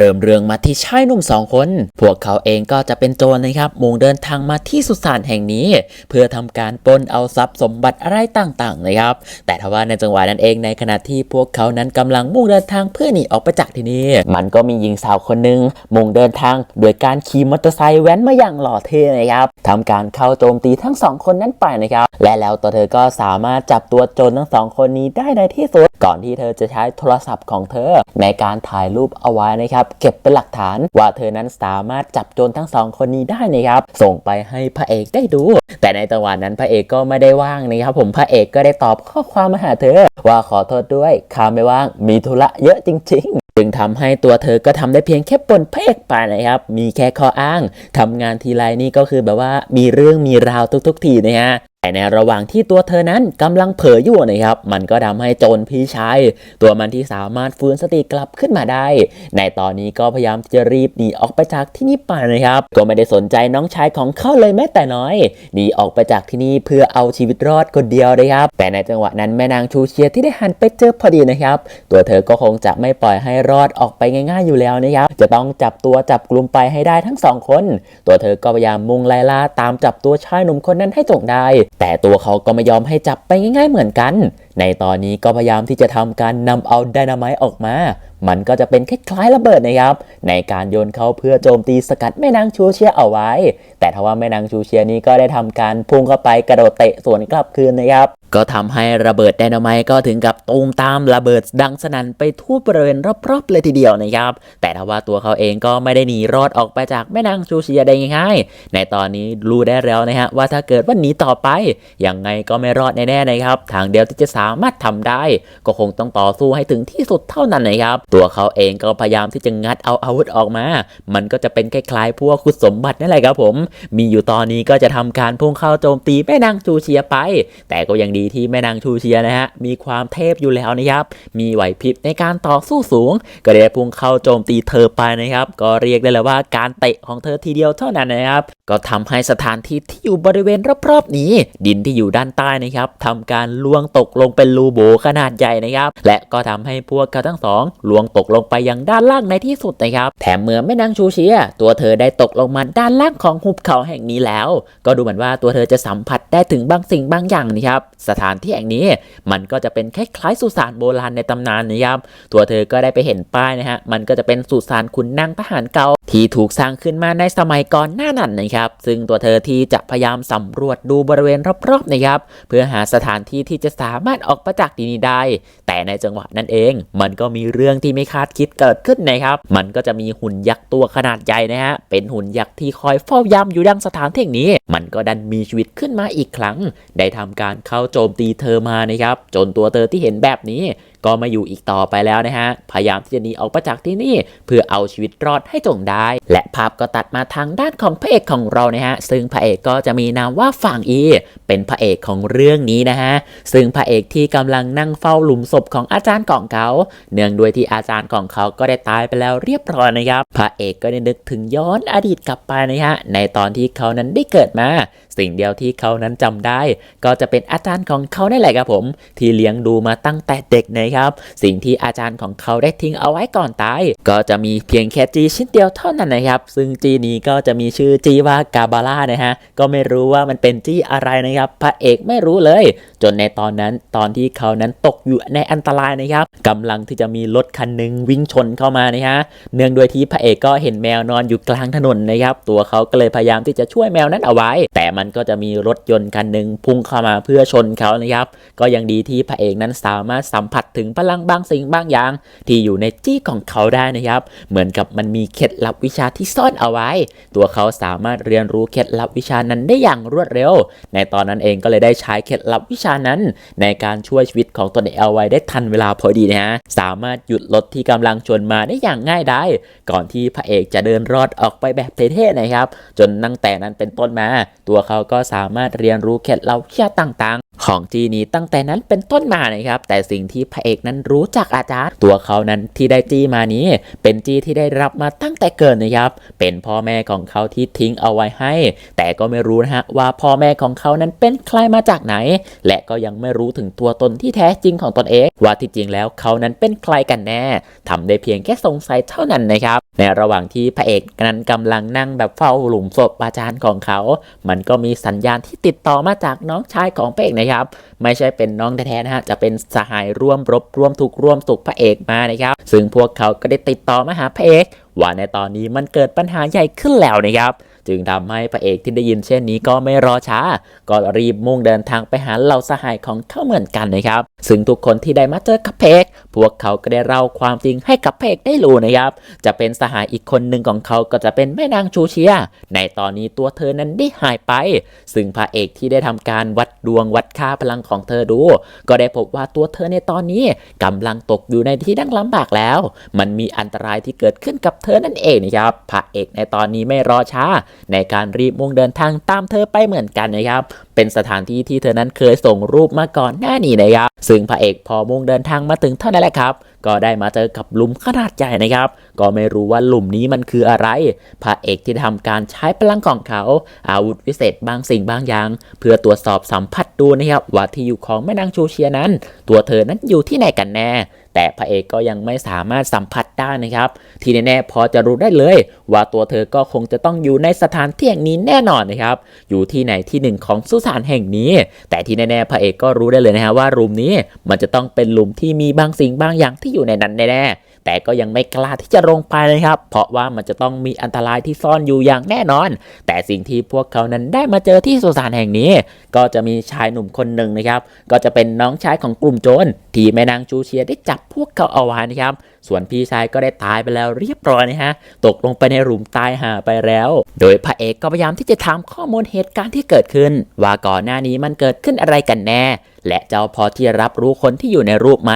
เริ่มเรื่องมาที่ชายหนุ่มสองคน พวกเขาเองก็จะเป็นโจรนะครับ มุ่งเดินทางมาที่สุสานแห่งนี้ เพื่อทำการปล้นเอาทรัพย์สมบัติอะไรต่างๆนะครับ แต่ทว่าในจังหวะนั้นเองในขณะที่พวกเขานั้นกำลังมุ่งเดินทางเพื่อหนีออกไปจากที่นี่ มันก็มีหญิงสาวคนหนึ่งมุ่งเดินทางโดยการขี่มอเตอร์ไซค์แว้นมาอย่างหล่อเท่นะครับทำการเข้าโจมตีทั้งสองคนนั้นไปนะครับ และแล้วตัวเธอก็สามารถจับตัวโจรทั้งสองคนนี้ได้ในที่สุด ก่อนที่เธอจะใช้โทรศัพท์ของเธอ ในการถ่ายรูปเอาไว้นะครับเก็บเป็นหลักฐานว่าเธอนั้นสามารถจับโจรทั้งสองคนนี้ได้นะครับส่งไปให้พระเอกได้ดู แต่ในจังหวะนั้นพระเอกก็ไม่ได้ว่างนะครับผมพระเอกก็ได้ตอบข้อความมาหาเธอ ว่าขอโทษด้วยข้าไม่ว่างมีธุระเยอะจริง ๆจึงทำให้ตัวเธอก็ทำได้เพียงแค่ปนเพกไปนะครับ มีแค่ข้ออ้างทำงานทีไรนี่ก็คือแบบว่ามีเรื่องมีราวทุกๆ ทีนะฮะ แต่ในระหว่างที่ตัวเธอนั้นกำลังเผลออยู่นะครับ มันก็ทำให้โจรพี่ชายตัวมันที่สามารถฟื้นสติกลับขึ้นมาได้ ในตอนนี้ก็พยายามจะรีบหนีออกไปจากที่นี่ไปนะครับ ก็ไม่ได้สนใจน้องชายของเขาเลยแม้แต่น้อยหนีออกไปจากที่นี่เพื่อเอาชีวิตรอดคนเดียวนะครับ แต่ในจังหวะนั้นแม่นางชูเชียที่ได้หันไปเจอพอดีนะครับ ตัวเธอก็คงจะไม่ปล่อยให้รอดออกไปง่าย ๆอยู่แล้วนะครับ จะต้องจับตัวจับกลุ่มไปให้ได้ทั้งสองคน ตัวเธอก็พยายามมุ่งไล่ล่าตามจับตัวชายหนุ่มคนนั้นให้จงได้แต่ตัวเขาก็ไม่ยอมให้จับไปง่ายๆเหมือนกัน ในตอนนี้ก็พยายามที่จะทำการนำเอาไดนาไมต์ออกมา มันก็จะเป็นคล้ายๆระเบิดนะครับ ในการโยนเขาเพื่อโจมตีสกัดแม่นางชูเชียเอาไว้ แต่ทว่าแม่นางชูเชียนี้ก็ได้ทำการพุ่งเข้าไปกระโดดเตะสวนกลับคืนนะครับก็ทำให้ระเบิดไดนาไมต์ก็ถึงกับตูมตามระเบิดดังสนั่นไปทั่วบริเวณรอบๆเลยทีเดียวนะครับ แต่ทว่าตัวเขาเองก็ไม่ได้หนีรอดออกไปจากแม่นางชูเชียได้ง่ายๆในตอนนี้รู้ได้แล้วนะฮะว่าถ้าเกิดว่าหนีต่อไปยังไงก็ไม่รอดแน่ๆนะครับ ทางเดียวที่จะสาามารถทำได้ ก็คงต้องต่อสู้ให้ถึงที่สุดเท่านั้นนะครับ ตัวเขาเองก็พยายามที่จะงัดเอาอาวุธออกมา มันก็จะเป็นคล้ายๆพวกคุณสมบัตินั่นแหละครับผม มีอยู่ตอนนี้ก็จะทำการพุ่งเข้าโจมตีแม่นางชูเชียไป แต่ก็ยังดีที่แม่นางชูเชียนะฮะมีความเทพอยู่แล้วนะครับ มีไหวพริบในการต่อสู้สูง ก็ได้พุ่งเข้าโจมตีเธอไปนะครับ ก็เรียกได้เลยว่าการเตะของเธอทีเดียวเท่านั้นนะครับ ก็ทำให้สถานที่ที่อยู่บริเวณรอบๆนี้ ดินที่อยู่ด้านใต้นะครับทำการล่วงตกลงเป็นรูโบขนาดใหญ่นะครับ และก็ทำให้พวกเขาทั้งสองลวงตกลงไปยังด้านล่างในที่สุดนะครับ แถมเมื่อแม่นางชูเชียตัวเธอได้ตกลงมาด้านล่างของหุบเขาแห่งนี้แล้ว ก็ดูเหมือนว่าตัวเธอจะสัมผัสได้ถึงบางสิ่งบางอย่างนะครับ สถานที่แห่งนี้มันก็จะเป็นคล้ายๆสุสานโบราณในตำนานนะครับตัวเธอก็ได้ไปเห็นป้ายนะฮะมันก็จะเป็นสุสานขุนนางทหารเก่าที่ถูกสร้างขึ้นมาในสมัยก่อนหน้านั้นนะครับ ซึ่งตัวเธอที่จะพยายามสำรวจดูบริเวณรอบๆนะครับ เพื่อหาสถานที่ที่จะสามารถออกมาจากที่นี่ได้ แต่ในจังหวะนั้นเอง มันก็มีเรื่องที่ไม่คาดคิดเกิดขึ้นนะครับ มันก็จะมีหุ่นยักษ์ตัวขนาดใหญ่นะฮะ เป็นหุ่นยักษ์ที่คอยเฝ้ายามอยู่ดังสถานที่นี้ มันก็ดันมีชีวิตขึ้นมาอีกครั้ง ได้ทำการเข้าโจมตีเธอมานะครับ จนตัวเธอที่เห็นแบบนี้ก็ไมาอยู่อีกต่อไปแล้วนะฮะ พยายามที่จะหนีออกมาจากที่นี่ เพื่อเอาชีวิตรอดให้จงได้ และภาพก็ตัดมาทางด้านของพระเอกของเรานะฮะ ซึ่งพระเอกก็จะมีนามว่าฝั่งอี เป็นพระเอกของเรื่องนี้นะฮะ ซึ่งพระเอกที่กำลังนั่งเฝ้าหลุมศพของอาจารย์ของเขา เนื่องด้วยที่อาจารย์ของเขาก็ได้ตายไปแล้วเรียบร้อยนะครับ พระเอกก็ได้นึกถึงย้อนอดีตกลับไปนะฮะ ในตอนที่เขานั้นได้เกิดมา สิ่งเดียวที่เขานั้นจำได้ ก็จะเป็นอาจารย์ของเขาได้แหละครับผม ที่เลี้ยงดูมาตั้งแต่เด็กนะครับ สิ่งที่อาจารย์ของเขาได้ทิ้งเอาไว้ก่อนตายก็จะมีเพียงแค่จีชิ้นเดียวเท่านั้นนะครับ ซึ่งจีนี้ก็จะมีชื่อจีว่ากาบาร่านะฮะก็ไม่รู้ว่ามันเป็นจีอะไรนะครับ พระเอกไม่รู้เลย จนในตอนนั้นตอนที่เขานั้นตกอยู่ในอันตรายนะครับกำลังที่จะมีรถคันหนึ่งวิ่งชนเข้ามานะฮะเนื่องด้วยที่พระเอกก็เห็นแมวนอนอยู่กลางถนนนะครับ ตัวเขาก็เลยพยายามที่จะช่วยแมวนั้นเอาไว้ แต่มันก็จะมีรถยนต์คันหนึ่งพุ่งเข้ามาเพื่อชนเขานะครับ ก็ยังดีที่พระเอกนั้นสามารถสัมผัสถึงพลังบางสิ่งบางอย่าง ที่อยู่ในจี้ของเขาได้นะครับ เหมือนกับมันมีเคล็ดลับวิชาที่ซ่อนเอาไว้ ตัวเขาสามารถเรียนรู้เคล็ดลับวิชานั้นได้อย่างรวดเร็ว ในตอนนั้นเองก็เลยได้ใช้เคล็ดลับวิชานั้น ในการช่วยชีวิตของตนเองเอาไว้ได้ทันเวลาพอดีนะฮะสามารถหยุดรถที่กำลังชนมาได้อย่างง่ายได้ก่อนที่พระเอกจะเดินรอดออกไปแบบเท่ๆนะครับ จนตั้งแต่นั้นเป็นต้นมา ตัวเขาาก็สามารถเรียนรู้เคล็ดลับวิชาต่างๆ ของจีนี้ตั้งแต่นั้นเป็นต้นมานะครับ แต่สิ่งที่พระเอกนั้นรู้จากอาจารย์ ตัวเขานั้นที่ได้จีมานี้ เป็นจีที่ได้รับมาตั้งแต่เกิดนะครับ เป็นพ่อแม่ของเขาที่ทิ้งเอาไว้ให้ แต่ก็ไม่รู้นะฮะว่าพ่อแม่ของเขานั้นเป็นใครมาจากไหน และก็ยังไม่รู้ถึงตัวตนที่แท้จริงของตนเอง ว่าที่จริงแล้วเขานั้นเป็นใครกันแน่ทำได้เพียงแค่สงสัยเท่านั้นนะครับ ในระหว่างที่พระเอกนั้นกำลังนั่งแบบเฝ้าหลุมศพอาจารย์ของเขา มันก็มีสัญญาณที่ติดต่อมาจากน้องชายของพระเอกนะครับ ไม่ใช่เป็นน้องแท้ๆนะฮะ จะเป็นสหายร่วมรบร่วมทุกข์ร่วมสุขพระเอกมานะครับ ซึ่งพวกเขาก็ได้ติดต่อมาหาพระเอก ว่าในตอนนี้มันเกิดปัญหาใหญ่ขึ้นแล้วนะครับ จึงทำให้พระเอกที่ได้ยินเช่นนี้ก็ไม่รอช้า ก็รีบมุ่งเดินทางไปหาเหล่าสหายของเขาเหมือนกันนะครับ ซึ่งทุกคนที่ได้มาเจอกับพระเอกพวกเขาก็ได้เล่าความจริงให้กับพระเอกได้รู้นะครับ จะเป็นสหายอีกคนหนึ่งของเขาก็จะเป็นแม่นางชูเชีย ในตอนนี้ตัวเธอนั้นได้หายไป ซึ่งพระเอกที่ได้ทำการวัดดวงวัดค่าพลังของเธอดู ก็ได้พบว่าตัวเธอในตอนนี้กำลังตกอยู่ในที่ดังลำบากแล้ว มันมีอันตรายที่เกิดขึ้นกับเธอนั่นเองนะครับ พระเอกในตอนนี้ไม่รอช้าในการรีบมุ่งเดินทางตามเธอไปเหมือนกันนะครับ เป็นสถานที่ที่เธอนั้นเคยส่งรูปมาก่อนหน้านี้นะครับ ซึ่งพระเอกพอมุ่งเดินทางมาถึงเท่านั้นแหละครับ ก็ได้มาเจอกับหลุมขนาดใหญ่นะครับ ก็ไม่รู้ว่าหลุมนี้มันคืออะไร พระเอกที่ทำการใช้พลังของเขา อาวุธวิเศษบางสิ่งบางอย่าง เพื่อตรวจสอบสัมผัสดูนะครับว่าที่อยู่ของแม่นางชูเชียนั้น ตัวเธอนั้นอยู่ที่ไหนกันแน่ แต่พระเอกก็ยังไม่สามารถสัมผัสได้นะครับ ที่แน่ๆพอจะรู้ได้เลย ว่าตัวเธอก็คงจะต้องอยู่ในสถานที่แห่งนี้แน่นอนนะครับ อยู่ที่ไหนที่หนึ่งของสุสานแห่งนี้ แต่ที่แน่ๆพระเอกก็รู้ได้เลยนะฮะว่ารูมนี้มันจะต้องเป็นหลุมที่มีบางสิ่งบางอย่างที่อยู่ในนั้นแน่ๆ แต่ก็ยังไม่กล้าที่จะลงไปนะครับ เพราะว่ามันจะต้องมีอันตรายที่ซ่อนอยู่อย่างแน่นอน แต่สิ่งที่พวกเขานั้นได้มาเจอที่สุสานแห่งนี้ ก็จะมีชายหนุ่มคนหนึ่งนะครับ ก็จะเป็นน้องชายของกลุ่มโจรที่แม่นางจูเชียได้จับพวกเขาเอาไว้นะครับ ส่วนพี่ชายก็ได้ตายไปแล้วเรียบร้อยนะฮะ ตกลงไปในหลุมตายหาไปแล้ว โดยพระเอกก็พยายามที่จะถามข้อมูลเหตุการณ์ที่เกิดขึ้น ว่าก่อนหน้านี้มันเกิดขึ้นอะไรกันแน่ และเจ้าพอที่จะรับรู้คนที่อยู่ในรูปไหม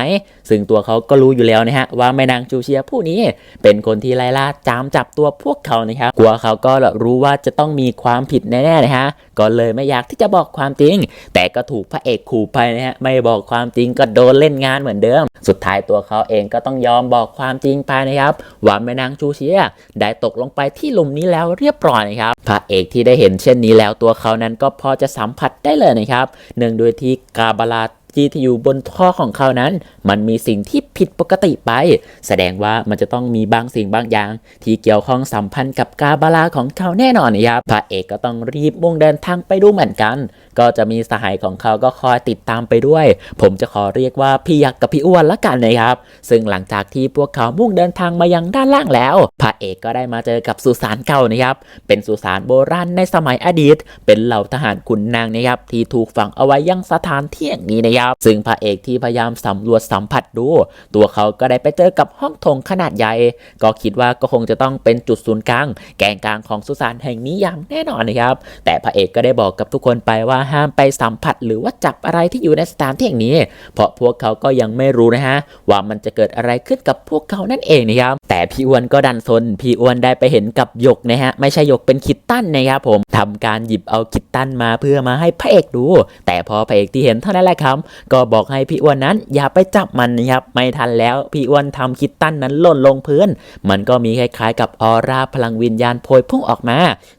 ซึ่งตัวเขาก็รู้อยู่แล้วนะฮะ ว่าแม่นางจูเชียผู้นี้ เป็นคนที่ไล่ล่าจามจับตัวพวกเขานะครับกลัวเขาก็รู้ว่าจะต้องมีความผิดแน่ๆนะฮะก็เลยไม่อยากที่จะบอกความจริง แต่ก็ถูกพระเอกขู่ไปนะฮะไม่บอกความจริงก็โดนเล่นงานเหมือนเดิม สุดท้ายตัวเขาเองก็ต้องยอมบอกความจริงไปนะครับ ว่าแม่นางชูเชียได้ตกลงไปที่หลุมนี้แล้วเรียบร้อยนะครับพระเอกที่ได้เห็นเช่นนี้แล้วตัวเขานั้นก็พอจะสัมผัสได้เลยนะครับเนื่องด้วยที่กาบาลา ที่ที่อยู่บนท่อของเขานั้น มันมีสิ่งที่ผิดปกติไป แสดงว่ามันจะต้องมีบางสิ่งบางอย่าง ที่เกี่ยวข้องสัมพันธ์กับกาบาลาของเขาแน่นอนนะครับพระเอกก็ต้องรีบมุ่งเดินทางไปดูเหมือนกัน ก็จะมีสหายของเขาก็คอยติดตามไปด้วย ผมจะขอเรียกว่าพี่ยักษ์กับพี่อ้วนละกันนะครับ ซึ่งหลังจากที่พวกเขามุ่งเดินทางมายังด้านล่างแล้วพระเอกก็ได้มาเจอกับสุสานเก่านะครับ เป็นสุสานโบราณในสมัยอดีต เป็นเหล่าทหารขุนนางนะครับที่ถูกฝังเอาไว้ยังสถานที่แห่งนี้นะครับซึ่งพระเอกที่พยายามสำรวจสัมผัสดู ตัวเขาก็ได้ไปเจอกับห้องโถงขนาดใหญ่ ก็คิดว่าก็คงจะต้องเป็นจุดศูนย์กลาง แกนกลางของสุสานแห่งนี้อย่างแน่นอนนะครับ แต่พระเอกก็ได้บอกกับทุกคนไปว่าห้ามไปสัมผัส หรือว่าจับอะไรที่อยู่ในสถานที่แห่งนี้ เพราะพวกเขาก็ยังไม่รู้นะฮะว่ามันจะเกิดอะไรขึ้นกับพวกเขานั่นเองนะครับแต่พี่อ้วนก็ดันซนพี่อ้วนได้ไปเห็นกับหยกนะฮะไม่ใช่หยกเป็นคิตตันนะครับผมทำการหยิบเอาคิตตันมาเพื่อมาให้พระเอกดู แต่พอพระเอกที่เห็นเท่านั้นแหละครับก็บอกให้พี่อ้วนนั้นอย่าไปจับมันนะครับไม่ทันแล้วพี่อ้วนทำคิตตันนั้นหล่นลงพื้น มันก็มีคล้ายๆ กับออร่าพลังวิญญาณโพยพุ่งออกมา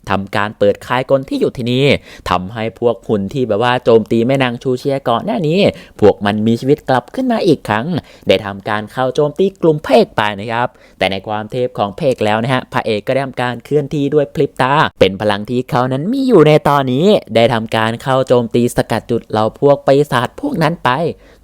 ทำการเปิดคายกลที่อยู่ที่นี่ทำให้พวกหุ่นที่แบบว่าโจมตีแม่นางชูเชียก่อนหน้านี้ พวกมันมีชีวิตกลับขึ้นมาอีกครั้ง ได้ทำการเข้าโจมตีกลุ่มเอกไปนะครับ แต่ในความเทพของเอกแล้วนะฮะพระเอกก็ได้ทำการเคลื่อนที่ด้วยพลิบตา เป็นพลังที่เขานั้นมีอยู่ในตอนนี้ ได้ทำการเข้าโจมตีสกัดจุดเหล่าพวกปีศาจพวกนั้นไป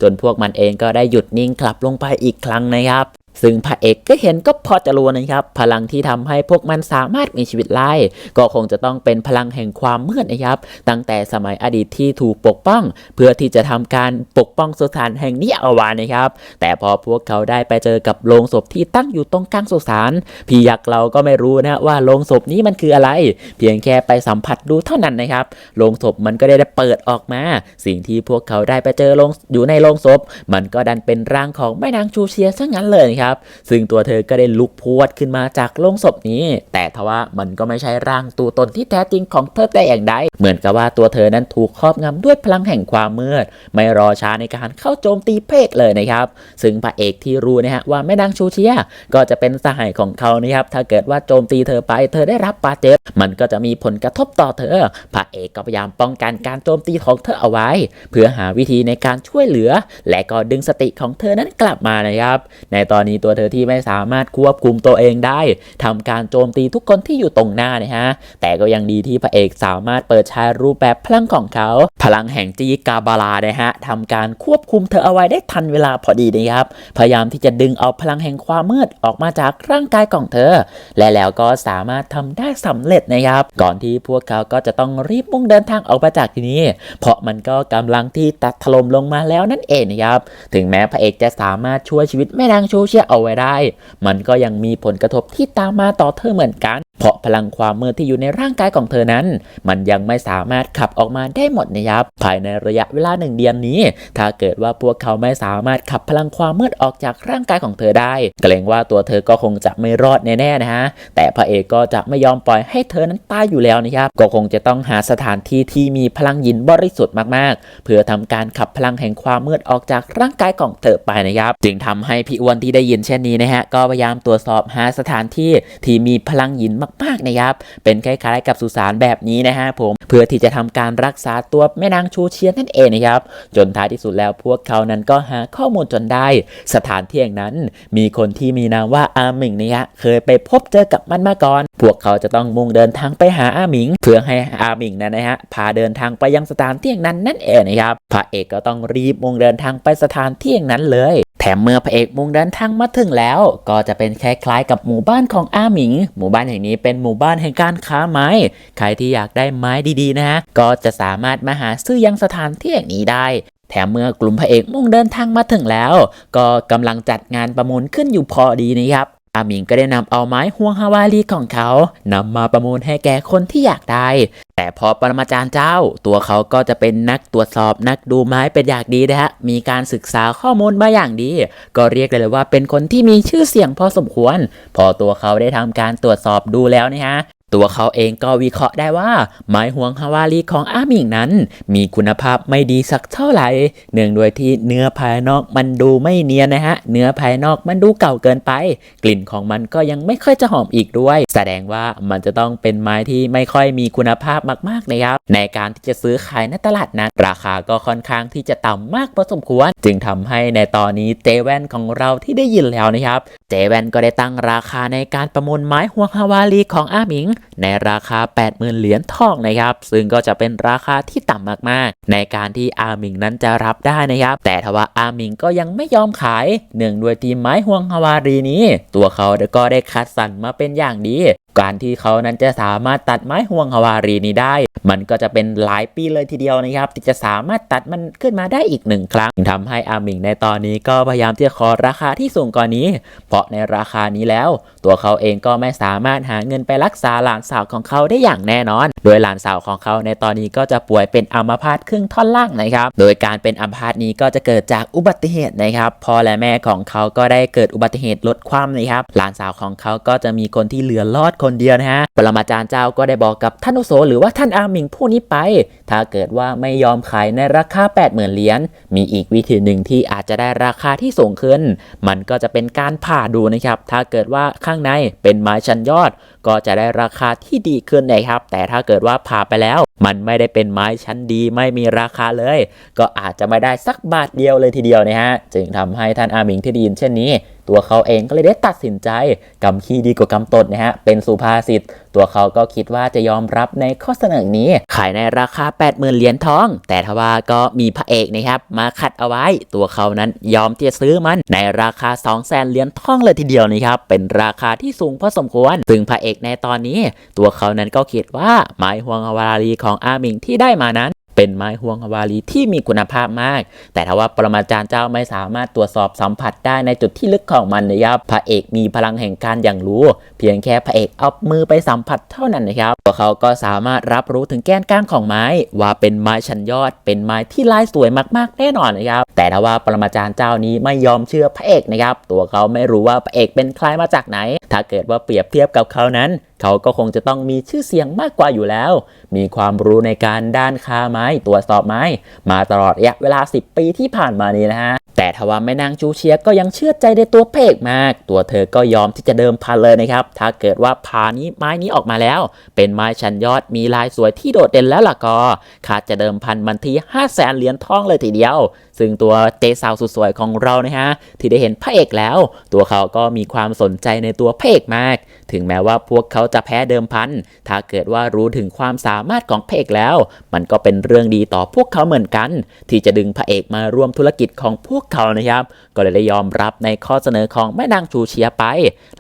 จนพวกมันเองก็ได้หยุดนิ่งกลับลงไปอีกครั้งนะครับ ซึ่งพระเอกก็เห็นก็พอจะรู้นะครับ พลังที่ทำให้พวกมันสามารถมีชีวิตไล่ก็คงจะต้องเป็นพลังแห่งความมืดนะครับ ตั้งแต่สมัยอดีตที่ถูกปกป้อง เพื่อที่จะทำการปกป้องสถานแห่งนี้เอาไว้นะครับ แต่พอพวกเขาได้ไปเจอกับโลงศพที่ตั้งอยู่ตรงกลางสุสานพี่ยักษ์เราก็ไม่รู้นะว่าโลงศพนี้มันคืออะไร เพียงแค่ไปสัมผัสดูเท่านั้นนะครับโลงศพมันก็ได้เปิดออกมา สิ่งที่พวกเขาได้ไปเจอลงอยู่ในโลงศพ มันก็ดันเป็นร่างของแม่นางชูเชียซะงั้นเลยครับนะครับ ซึ่งตัวเธอก็ได้ลุกพวดขึ้นมาจากโลงศพนี้ แต่ทว่ามันก็ไม่ใช่ร่างตัวตนที่แท้จริงของเธอแต่อย่างใด เหมือนกับว่าตัวเธอนั้นถูกครอบงำด้วยพลังแห่งความมืด ไม่รอช้าในการเข้าโจมตีเพกเลยนะครับ ซึ่งพระเอกที่รู้นะฮะว่าแม่นางชูเชียก็จะเป็นสหายของเขานะครับ ถ้าเกิดว่าโจมตีเธอไป เธอได้รับบาดเจ็บ มันก็จะมีผลกระทบต่อเธอ พระเอกก็พยายามป้องกันการโจมตีของเธอเอาไว้ เพื่อหาวิธีในการช่วยเหลือ และก็ดึงสติของเธอนั้นกลับมานะครับ ในตอนนี้ตัวเธอที่ไม่สามารถควบคุมตัวเองได้ทำการโจมตีทุกคนที่อยู่ตรงหน้านะฮะ แต่ก็ยังดีที่พระเอกสามารถเปิดใช้รูปแบบพลังของเขา พลังแห่งจีกาบาลานะฮะทำการควบคุมเธอเอาไว้ได้ทันเวลาพอดีนะครับ พยายามที่จะดึงเอาพลังแห่งความมืดออกมาจากร่างกายของเธอ และแล้วก็สามารถทำได้สำเร็จนะครับ ก่อนที่พวกเขาก็จะต้องรีบมุ่งเดินทางออกมาจากที่นี่เพราะมันก็กำลังที่ตัดถล่มลงมาแล้วนั่นเองนะครับ ถึงแม้พระเอกจะสามารถช่วยชีวิตแม่นางชูเชียเอาไว้ได้ มันก็ยังมีผลกระทบที่ตามมาต่อเธอเหมือนกัน เพราะพลังความมืดที่อยู่ในร่างกายของเธอนั้น มันยังไม่สามารถขับออกมาได้หมดนะครับ ภายในระยะเวลาหนึ่งเดือนนี้ ถ้าเกิดว่าพวกเขาไม่สามารถขับพลังความมืดออกจากร่างกายของเธอได้ เกรงว่าตัวเธอก็คงจะไม่รอดแน่ๆนะฮะ แต่พระเอกก็จะไม่ยอมปล่อยให้เธอนั้นตายอยู่แล้วนะครับ ก็คงจะต้องหาสถานที่ที่มีพลังยินบริสุทธิ์มากๆ เพื่อทำการขับพลังแห่งความมืดออกจากร่างกายของเธอไปนะครับ จึงทำให้พี่อ้วนที่ได้ยินเช่นนี้นะฮะก็พยายามตรวจสอบหาสถานที่ที่มีพลังยินมากๆนะครับ เป็นคล้ายๆกับสุสานแบบนี้นะฮะผมเพื่อที่จะทำการรักษาตัวแม่นางชูเชียนนั่นเองนะครับ จนท้ายที่สุดแล้วพวกเขานั้นก็หาข้อมูลจนได้ สถานที่แห่งนั้น มีคนที่มีนามว่าอาหมิงนี่ยฮะเคยไปพบเจอกับมันมาก่อน พวกเขาจะต้องมุ่งเดินทางไปหาอาหมิง เพื่อให้อาหมิงนั้นนะฮะพาเดินทางไปยังสถานที่แห่งนั้นนั่นเองนะครับพระเอกก็ต้องรีบมุ่งเดินทางไปสถานที่แห่งนั้นเลย แถมเมื่อพระเอกมุ่งเดินทางมาถึงแล้ว ก็จะเป็นคล้ายๆกับหมู่บ้านของอาหมิง หมู่บ้านแห่งนี้เป็นหมู่บ้านแห่งการค้าไม้ ใครที่อยากได้ไม้ดีๆนะฮะก็จะสามารถมาหาซื้อยังสถานที่แห่งนี้ได้ แถมเมื่อกลุ่มพระเอกมุ่งเดินทางมาถึงแล้ว ก็กำลังจัดงานประมูลขึ้นอยู่พอดีนะครับ อามิงก็ได้นำเอาไม้ห่วงฮาวาลีของเขานำมาประมูลให้แก่คนที่อยากได้ แต่พอปรมาจารย์เจ้า ตัวเขาก็จะเป็นนักตรวจสอบนักดูไม้เป็นอย่างดีนะฮะ มีการศึกษาข้อมูลมาอย่างดี ก็เรียกได้เลยว่าเป็นคนที่มีชื่อเสียงพอสมควร พอตัวเขาได้ทำการตรวจสอบดูแล้วนะฮะ ตัวเขาเองก็วิเคราะห์ได้ว่า ไม้ห่วงฮาวารีของอาหมิงนั้น มีคุณภาพไม่ดีสักเท่าไหร่ เนื่องด้วยที่เนื้อภายนอกมันดูไม่เนียนนะฮะ เนื้อภายนอกมันดูเก่าเกินไป กลิ่นของมันก็ยังไม่ค่อยจะหอมอีกด้วย แสดงว่ามันจะต้องเป็นไม้ที่ไม่ค่อยมีคุณภาพมากๆนะครับ ในการที่จะซื้อขายในตลาดนั้น ราคาก็ค่อนข้างที่จะต่ำมากพอสมควร จึงทำให้ในตอนนี้เจแวนของเราที่ได้ยินแล้วนะครับ เจแวนก็ได้ตั้งราคาในการประมูลไม้ห่วงฮาวารีของอาหมิงในราคา 80,000 เหรียญทองนะครับ ซึ่งก็จะเป็นราคาที่ต่ำมากๆ ในการที่อาหมิงนั้นจะรับได้นะครับ แต่ทว่าอาหมิงก็ยังไม่ยอมขายเนื่องด้วยทีมไม้ห่วงฮาวารีนี้ ตัวเขาก็ได้คัดสรรมาเป็นอย่างดี การที่เขานั้นจะสามารถตัดไม้ห่วงฮาวารีนี้ได้ มันก็จะเป็นหลายปีเลยทีเดียวนะครับ ที่จะสามารถตัดมันขึ้นมาได้อีกหนึ่งครั้งทำให้อามิงในตอนนี้ก็พยายามที่จะขอราคาที่สูงกว่านี้ เพราะในราคานี้แล้ว ตัวเขาเองก็ไม่สามารถหาเงินไปรักษาหลานสาวของเขาได้อย่างแน่นอน โดยหลานสาวของเขาในตอนนี้ก็จะป่วยเป็นอัมพาตครึ่งท่อนล่างนะครับ โดยการเป็นอัมพาตนี้ก็จะเกิดจากอุบัติเหตุนะครับพ่อและแม่ของเขาก็ได้เกิดอุบัติเหตุลดความนะครับหลานสาวของเขาก็จะมีคนที่เหลือรอดคนเดียวนะฮะปรมาจารย์เจ้าก็ได้บอกกับท่านอุโสหรือว่าท่านอาหมิงผู้นี้ไป ถ้าเกิดว่าไม่ยอมขายในราคา 80,000 เหรียญมีอีกวิธีหนึ่งที่อาจจะได้ราคาที่สูงขึ้น มันก็จะเป็นการผ่าดูนะครับถ้าเกิดว่าข้างในเป็นไม้ชั้นยอด ก็จะได้ราคาที่ดีขึ้นนะครับ แต่ถ้าเกิดว่าผ่าไปแล้ว มันไม่ได้เป็นไม้ชั้นดีไม่มีราคาเลย ก็อาจจะไม่ได้สักบาทเดียวเลยทีเดียวนะฮะจึงทำให้ท่านอาหมิงที่ไดีนเช่นนี้ ตัวเขาเองก็เลยได้ตัดสินใจกำขี้ดีกว่ากำตดนะฮะเป็นสุภาษิตตัวเขาก็คิดว่าจะยอมรับในข้อเสนอนี้ ขายในราคา 80,000เหรียญทอง แต่ทว่าก็มีพระเอกนะครับมาขัดเอาไว้ ตัวเขานั้นยอมที่จะซื้อมันในราคา 200,000เหรียญทองเลยทีเดียวนะครับเป็นราคาที่สูงพอสมควร ซึ่งพระเอกในตอนนี้ ตัวเขานั้นก็คิดว่าไม้ห่วงฮาวารีของอาหมิงที่ได้มานั้น เป็นไม้ห่วงฮาวารีที่มีคุณภาพมาก แต่ถ้าว่าปรมาจารย์เจ้าไม่สามารถตรวจสอบสัมผัสได้ในจุดที่ลึกของมันนะครับพระเอกมีพลังแห่งการอย่างรู้ เพียงแค่พระเอกเอามือไปสัมผัสเท่านั้นนะครับตัวเขาก็สามารถรับรู้ถึงแกนกลางของไม้ ว่าเป็นไม้ชั้นยอด เป็นไม้ที่ลายสวยมากๆแน่นอนนะครับแต่ถ้าว่าปรมาจารย์เจ้านี้ไม่ยอมเชื่อพระเอกนะครับตัวเขาไม่รู้ว่าพระเอกเป็นใครมาจากไหน ถ้าเกิดว่าเปรียบเทียบกับเขานั้นเขาก็คงจะต้องมีชื่อเสียงมากกว่าอยู่แล้ว มีความรู้ในการด้านค้าไม้ตรวจสอบไม้ มาตลอดระยะเวลา 10 ปีที่ผ่านมานี้นะฮะ แต่ทว่าแม่นางจูเชียก็ยังเชื่อใจในตัวเอกมาก ตัวเธอก็ยอมที่จะเดิมพันเลยนะครับ ถ้าเกิดว่าพานี้ไม้นี้ออกมาแล้ว เป็นไม้ชั้นยอดมีลายสวยที่โดดเด่นแล้วล่ะก็คาดจะเดิมพันมันที่5 0 0แสนเหรียญทองเลยทีเดียว ซึ่งตัวเจสาวสุดสวยของเรานะฮะที่ได้เห็นพระเอกแล้ว ตัวเขาก็มีความสนใจในตัวพระเอกมาก ถึงแม้ว่าพวกเขาจะแพ้เดิมพัน ถ้าเกิดว่ารู้ถึงความสามารถของพระเอกแล้ว มันก็เป็นเรื่องดีต่อพวกเขาเหมือนกัน ที่จะดึงพระเอกมาร่วมธุรกิจของพวกเขานะครับ ก็เลยได้ยอมรับในข้อเสนอของแม่นางชูเชียไป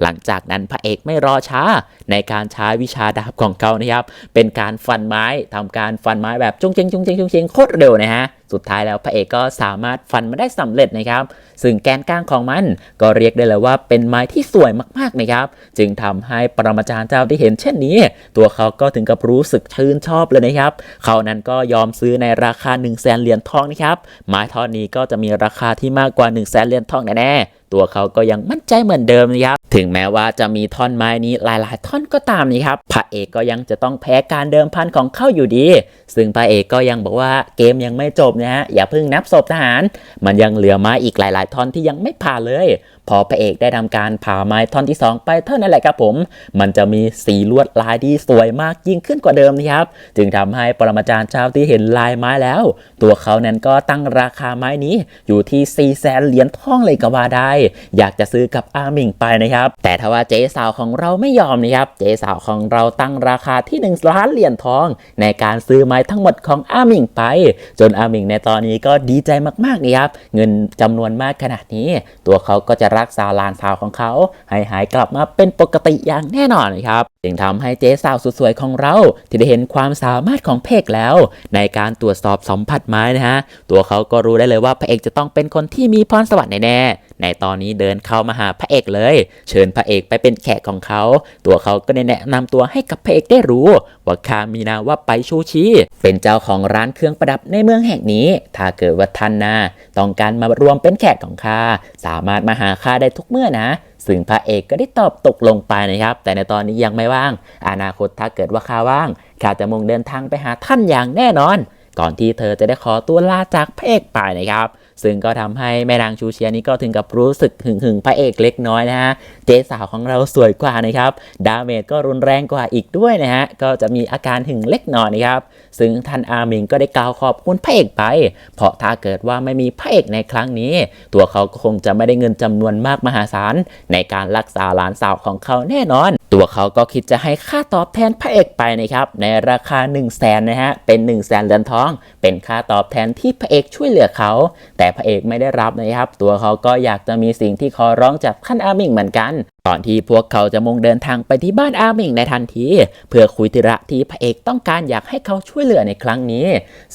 หลังจากนั้นพระเอกไม่รอช้า ในการใช้วิชาดาบของเขานะครับ เป็นการฟันไม้ทำการฟันไม้แบบจุงเจงจุงเจงจุงเจงโคตรเร็วนะฮะสุดท้ายแล้วพระเอกก็สามารถฟันมาได้สำเร็จนะครับ ซึ่งแกนกลางของมัน ก็เรียกได้เลยว่าเป็นไม้ที่สวยมากๆนะครับ จึงทำให้ปรมาจารย์เจ้าที่เห็นเช่นนี้ ตัวเขาก็ถึงกับรู้สึกชื่นชอบเลยนะครับ เขานั้นก็ยอมซื้อในราคา1 0 0 0 0แสนเหรียญทองนะครับ ไม้ท่อนนี้ก็จะมีราคาที่มากกว่า1 0 0 0 0แสนเหรียนท่องแน่ๆตัวเขาก็ยังมั่นใจเหมือนเดิมนะครับ ถึงแม้ว่าจะมีท่อนไม้นี้หลายๆ ท่อนก็ตามนะครับพระเอกก็ยังจะต้องแพ้การเดิมพันของเขาอยู่ดี ซึ่งพระเอกก็ยังบอกว่าเกมยังไม่จบนะฮะอย่าเพิ่งนับศพทหาร มันยังเหลือไม้อีกหลาย ๆ ท่อนที่ยังไม่ผ่านเลย พอพระเอกได้ทำการผ่าไม้ท่อนที่ 2 ไปเท่านั้นแหละครับผม มันจะมีสีลวดลายที่สวยมากยิ่งขึ้นกว่าเดิมนะครับ จึงทำให้ปรมาจารย์เจ้าที่เห็นลายไม้แล้ว ตัวเขานั้นก็ตั้งราคาไม้นี้อยู่ที่4ี่แสนเหรียญทองเลยก็ว่าได้ อยากจะซื้อกับอาหมิงไปนะครับ แต่ถ้าว่าเจ๊สาวของเราไม่ยอมนะครับ เจ๊สาวของเราตั้งราคาที่ 1 ล้านเหรียญทอง ในการซื้อไม้ทั้งหมดของอาหมิงไป จนอาหมิงในตอนนี้ก็ดีใจมากๆนะครับ เงินจำนวนมากขนาดนี้ ตัวเขาก็จะรักษาหลานสาวของเขา ให้หายกลับมาเป็นปกติอย่างแน่นอนครับจึงทำให้เจ๊สาวสุดสวยของเรา ที่ได้เห็นความสามารถของเพกแล้ว ในการตรวจสอบสัมผัสไม้นะฮะตัวเขาก็รู้ได้เลยว่าพระเอกจะต้องเป็นคนที่มีพรสวรรค์แน่ๆ ในตอนนี้เดินเข้ามาหาพระเอกเลย เชิญพระเอกไปเป็นแขกของเขา ตัวเขาก็ได้แนะนำตัวให้กับพระเอกได้รู้ ว่าข้ามีนามว่าไปชูชี เป็นเจ้าของร้านเครื่องประดับในเมืองแห่งนี้ ถ้าเกิดว่าท่านนะต้องการมารวมเป็นแขกของข้าสามารถมาหาข้าได้ทุกเมื่อนะซึ่งพระเอกก็ได้ตอบตกลงไปนะครับ แต่ในตอนนี้ยังไม่ว่าง อนาคตถ้าเกิดว่าข้าว่างข้าจะมุ่งเดินทางไปหาท่านอย่างแน่นอน ก่อนที่เธอจะได้ขอตัวลาจากพระเอกไปนะครับ ซึ่งก็ทำให้แม่นางชูเชียนี้ก็ถึงกับรู้สึกหึงหึงพระเอกเล็กน้อยนะฮะ เจ๊สาวของเราสวยกว่านะครับ ดาเมจก็รุนแรงกว่าอีกด้วยนะฮะ ก็จะมีอาการหึงเล็กน้อยนะครับ ซึ่งท่านอาหมิงก็ได้กล่าวขอบคุณพระเอกไป เพราะถ้าเกิดว่าไม่มีพระเอกในครั้งนี้ ตัวเขาก็คงจะไม่ได้เงินจำนวนมากมหาศาลในการรักษาหลานสาวของเขาแน่นอน ตัวเขาก็คิดจะให้ค่าตอบแทนพระเอกไปนะครับ ในราคา 1 0 0 0 0แสนนะฮะ เป็น 1 0 0 0 0แสนเหรียญทอง เป็นค่าตอบแทนที่พระเอกช่วยเหลือเขา แต่พระเอกไม่ได้รับนะครับ ตัวเขาก็อยากจะมีสิ่งที่ขอร้องจากท่านอาหมิงเหมือนกัน ตอนที่พวกเขาจะมุ่งเดินทางไปที่บ้านอาหมิงในทันที เพื่อคุยธุระที่พระเอกต้องการอยากให้เขาช่วยเหลือในครั้งนี้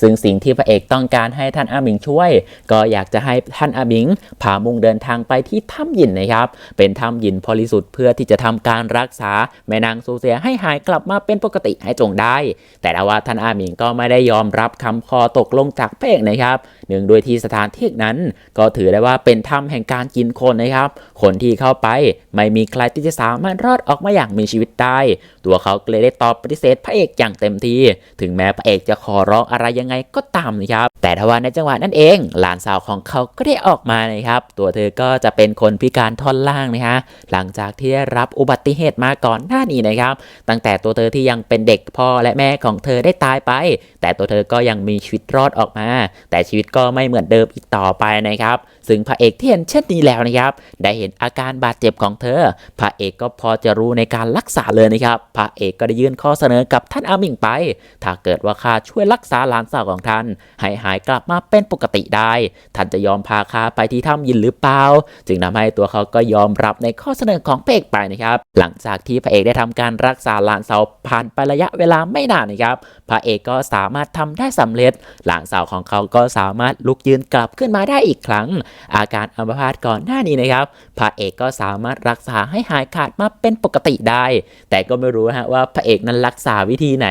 ซึ่งสิ่งที่พระเอกต้องการให้ท่านอาหมิงช่วย ก็อยากจะให้ท่านอาหมิงพามุ่งเดินทางไปที่ถ้ำหยินนะครับ เป็นถ้ำหยินบริสุทธิ์เพื่อที่จะทำการรักษาแม่นางซูเซียให้หายกลับมาเป็นปกติให้จงได้ แต่ว่าท่านอาหมิงก็ไม่ได้ยอมรับคำคอตกลงจากพระเอกนะครับเนื่องด้วยที่สถานที่นั้น ก็ถือได้ว่าเป็นถ้ำแห่งการกินคนนะครับ คนที่เข้าไปไม่มีีใครที่จะสามารถรอดออกมาอย่างมีชีวิตได้ ตัวเขาเลยได้ตอบปฏิเสธพระเอกอย่างเต็มที่ ถึงแม้พระเอกจะขอร้องอะไรยังไงก็ตามนะครับ แต่ทว่าในจังหวะนั้นเอง หลานสาวของเขาก็ได้ออกมานะครับ ตัวเธอก็จะเป็นคนพิการท่อนล่างนะฮะ หลังจากที่ได้รับอุบัติเหตุมาก่อนหน้านี้นะครับ ตั้งแต่ตัวเธอที่ยังเป็นเด็กพ่อและแม่ของเธอได้ตายไป แต่ตัวเธอก็ยังมีชีวิตรอดออกมา แต่ชีวิตก็ไม่เหมือนเดิมอีกต่อไปนะครับ ซึ่งพระเอกที่เห็นเช่นนี้แล้วนะครับ ได้เห็นอาการบาดเจ็บของเธอ พระเอกก็พอจะรู้ในการรักษาเลยนะครับ พระเอกก็ได้ยื่นข้อเสนอกับท่านอาหมิงไป ถ้าเกิดว่าข้าช่วยรักษาหลานสาวของท่าน ให้หายกลับมาเป็นปกติได้ ท่านจะยอมพาข้าไปที่ถ้ำยินหรือเปล่า จึงทำให้ตัวเขาก็ยอมรับในข้อเสนอของพระเอกไปนะครับ หลังจากที่พระเอกได้ทำการรักษาหลานสาวผ่านไประยะเวลาไม่นานนะครับ พระเอกก็สามารถทำได้สำเร็จ หลานสาวของเขาก็สามารถลุกยืนกลับขึ้นมาได้อีกครั้งอาการอัมพาตก่อนหน้านี้นะครับพระเอกก็สามารถรักษาให้หายขาดมาเป็นปกติได้ แต่ก็ไม่รู้ฮะว่าพระเอกนั้นรักษาวิธีไหน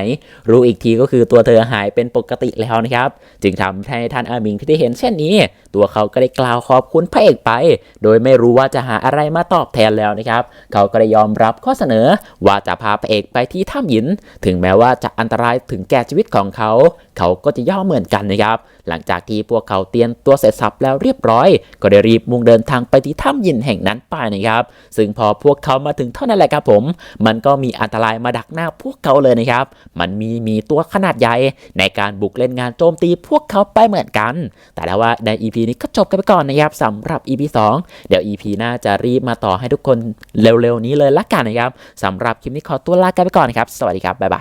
รู้อีกทีก็คือตัวเธอหายเป็นปกติแล้วนะครับ จึงทำให้ท่านอาหมิงที่ได้เห็นเช่นนี้ ตัวเขาก็ได้กล่าวขอบคุณพระเอกไป โดยไม่รู้ว่าจะหาอะไรมาตอบแทนแล้วนะครับ เขาก็ได้ยอมรับข้อเสนอว่าจะพาพระเอกไปที่ถ้ำหยิน ถึงแม้ว่าจะอันตรายถึงแก่ชีวิตของเขา เขาก็จะย่อเหมือนกันนะครับหลังจากที่พวกเขาเตรียมตัวเสร็จสับแล้วเรียบร้อย ก็ได้รีบมุ่งเดินทางไปที่ถ้ำยินแห่งนั้นไปนะครับซึ่งพอพวกเขามาถึงเท่านั้นแหละครับผม มันก็มีอันตรายมาดักหน้าพวกเขาเลยนะครับ มันมีมีตัวขนาดใหญ่ในการบุกเล่นงานโจมตีพวกเขาไปเหมือนกัน แต่แล้วว่าใน EP นี้ก็จบกันไปก่อนนะครับสำหรับ EP 2 เดี๋ยว EP หน้าจะรีบมาต่อให้ทุกคนเร็วๆนี้เลยละกันนะครับสำหรับคลิปนี้ขอตัวลากันไปก่อนนครับ สวัสดีครับ บ๊ายบาย